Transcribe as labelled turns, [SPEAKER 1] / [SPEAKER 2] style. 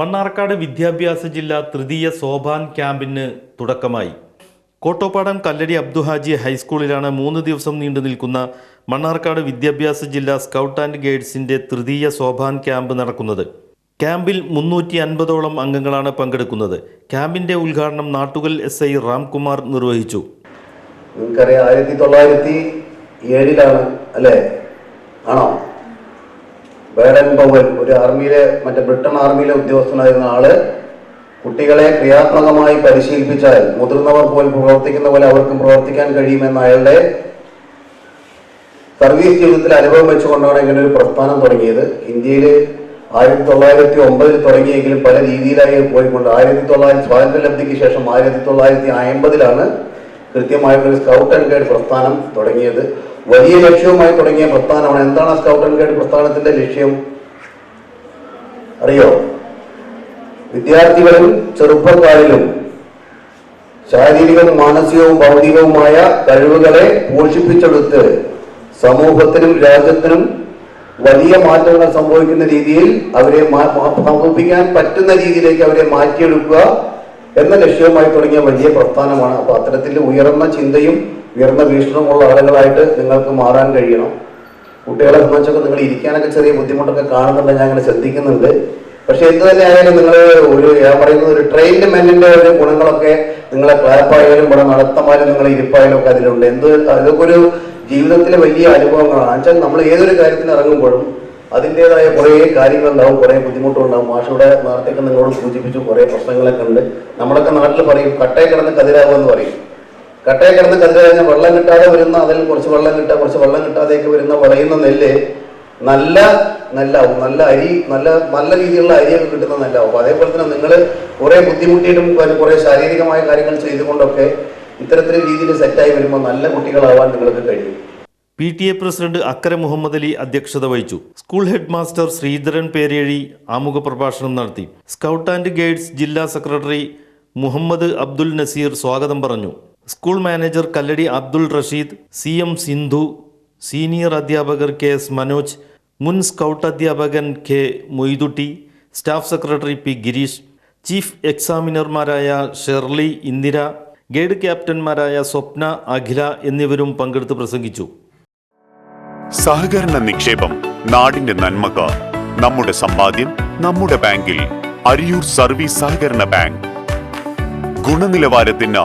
[SPEAKER 1] മണ്ണാർക്കാട് വിദ്യാഭ്യാസ ജില്ല തൃതീയ സോഭാൻ ക്യാമ്പിന് തുടക്കമായി. കോട്ടോപ്പാടം കല്ലടി അബ്ദുഹാജി ഹൈസ്കൂളിലാണ് മൂന്ന് ദിവസം നീണ്ടു നിൽക്കുന്ന മണ്ണാർക്കാട് വിദ്യാഭ്യാസ ജില്ലാ സ്കൗട്ട് ആൻഡ് ഗൈഡ്സിന്റെ തൃതീയ സോഭാൻ ക്യാമ്പ് നടക്കുന്നത്. ക്യാമ്പിൽ മുന്നൂറ്റി അൻപതോളം അംഗങ്ങളാണ് പങ്കെടുക്കുന്നത്. ക്യാമ്പിന്റെ ഉദ്ഘാടനം നാട്ടുകൽ എസ് ഐ രാംകുമാർ നിർവഹിച്ചു.
[SPEAKER 2] നിങ്ങൾക്കറിയാം ആയിരത്തി തൊള്ളായിരത്തി ഏഴിലാണ് അല്ലേ? ആണോ? ബേഡൻ പവൽ ഒരു ആർമിയിലെ മറ്റേ ബ്രിട്ടൻ ആർമിയിലെ ഉദ്യോഗസ്ഥനായിരുന്ന ആൾ കുട്ടികളെ ക്രിയാത്മകമായി പരിശീലിപ്പിച്ചാൽ മുതിർന്നവർ പോലും പ്രവർത്തിക്കുന്ന പോലെ അവർക്കും പ്രവർത്തിക്കാൻ കഴിയുമെന്ന അയാളുടെ സർവീസ് ജീവിതത്തിൽ അനുഭവം വെച്ചുകൊണ്ടാണ് ഇങ്ങനെ ഒരു പ്രസ്ഥാനം തുടങ്ങിയത്. ഇന്ത്യയിൽ ആയിരത്തി തൊള്ളായിരത്തി ഒമ്പതിൽ തുടങ്ങിയെങ്കിലും പല രീതിയിലായി പോയിക്കൊണ്ട്. ആയിരത്തി തൊള്ളായിരത്തി സ്വാതന്ത്ര്യലബ്ധിക്ക് ശേഷം ആയിരത്തി തൊള്ളായിരത്തി അമ്പതിലാണ് കൃത്യമായിട്ടൊരു സ്കൗട്ട് ആൻഡ് ഗൈഡ് പ്രസ്ഥാനം തുടങ്ങിയത്. വലിയ ലക്ഷ്യവുമായി തുടങ്ങിയ പ്രസ്ഥാനമാണ്. എന്താണ് സ്കൗട്ട് ആൻഡ് ഗൈഡ് പ്രസ്ഥാനത്തിന്റെ ലക്ഷ്യം? അറിയോ? വിദ്യാർത്ഥികളും ചെറുപ്പക്കാരിലും ശാരീരികവും മാനസികവും ഭൗതികവുമായ കഴിവുകളെ പോഷിപ്പിച്ചെടുത്ത് സമൂഹത്തിനും രാജ്യത്തിനും വലിയ മാറ്റങ്ങൾ സംഭവിക്കുന്ന രീതിയിൽ അവരെ സമൂഹിക്കാൻ പറ്റുന്ന രീതിയിലേക്ക് അവരെ മാറ്റിയെടുക്കുക എന്ന ലക്ഷ്യവുമായി തുടങ്ങിയ വലിയ പ്രസ്ഥാനമാണ്. അപ്പൊ അത്തരത്തിൽ ഉയർന്ന ചിന്തയും ഉയർന്ന വീക്ഷണമുള്ള ആളുകളായിട്ട് നിങ്ങൾക്ക് മാറാൻ കഴിയണം. കുട്ടികളെ സംബന്ധിച്ചൊക്കെ നിങ്ങൾ ഇരിക്കാനൊക്കെ ചെറിയ ബുദ്ധിമുട്ടൊക്കെ കാണുന്നുണ്ട് ഞാൻ അങ്ങനെ ശ്രദ്ധിക്കുന്നുണ്ട്. പക്ഷെ എന്ത് തന്നെ ആയാലും നിങ്ങൾ ഒരു ഞാൻ പറയുന്നത് ഒരു ട്രെയിൻഡ് മെന്നിന്റെ ഒരു ഗുണങ്ങളൊക്കെ നിങ്ങളെ ക്ലാപ്പായാലും ഇവിടെ നടത്തമായാലും നിങ്ങൾ ഇരിപ്പായാലും ഒക്കെ അതിലുണ്ട്. എന്ത് അതൊക്കെ ഒരു ജീവിതത്തിലെ വലിയ അനുഭവങ്ങളാണ്. വെച്ചാൽ നമ്മൾ ഏതൊരു കാര്യത്തിന് ഇറങ്ങുമ്പോഴും അതിന്റെതായ കുറേ കാര്യങ്ങളുണ്ടാവും കുറേ ബുദ്ധിമുട്ടുണ്ടാവും മാഷയുടെ നേരത്തേക്ക് നിങ്ങളോട് സൂചിപ്പിച്ചു കുറേ പ്രശ്നങ്ങളൊക്കെ ഉണ്ട്. നമ്മളൊക്കെ നാട്ടിൽ പറയും കട്ടയെ കിടന്ന് കതിരാകുമെന്ന് പറയും. കട്ടയെ കിടന്ന് കതിരാഞ്ഞാൽ വെള്ളം കിട്ടാതെ വരുന്ന അതിൽ കുറച്ച് വെള്ളം കിട്ടുക കുറച്ച് വെള്ളം കിട്ടാതെയൊക്കെ വരുന്ന വളയുന്ന നെല്ല് നല്ല നെല്ലാവും. നല്ല അരി നല്ല നല്ല രീതിയിലുള്ള അരിയൊക്കെ കിട്ടുന്ന നെല്ലാവും. അതേപോലെ തന്നെ നിങ്ങൾ കുറേ ബുദ്ധിമുട്ടിയിട്ടും കുറേ ശാരീരികമായ കാര്യങ്ങൾ ചെയ്തുകൊണ്ടൊക്കെ ഇത്തരത്തിൽ രീതിയിൽ സെറ്റായി വരുമ്പോൾ നല്ല കുട്ടികളാവാൻ നിങ്ങൾക്ക് കഴിയും.
[SPEAKER 1] പി ടി എ പ്രസിഡന്റ് അക്കരെ മുഹമ്മദ് അലി അധ്യക്ഷത വഹിച്ചു. School head master Sreedharan Perezhi ആമുഖ പ്രഭാഷണം നടത്തി. സ്കൗട്ട് ആൻഡ് ഗൈഡ്സ് ജില്ലാ സെക്രട്ടറി മുഹമ്മദ് അബ്ദുൽ നസീർ സ്വാഗതം പറഞ്ഞു. School manager Kalladi Abdul Rasheed C M Sindhu senior അധ്യാപകർ കെ എസ് മനോജ് മുൻ സ്കൗട്ട് അധ്യാപകൻ K Moidutty staff secretary P Gireesh chief എക്സാമിനർമാരായ Shirley Indira guide ക്യാപ്റ്റന്മാരായ സ്വപ്ന അഖില എന്നിവരും പങ്കെടുത്ത് പ്രസംഗിച്ചു.
[SPEAKER 3] സഹകരണ നിക്ഷേപം നാടിന്റെ നന്മക നമ്മുടെ സമ്പാദ്യം നമ്മുടെ ബാങ്കിൽ അരിയൂർ സർവീസ് സഹകരണ ബാങ്ക്. ഗുണനിലവാരത്തിന്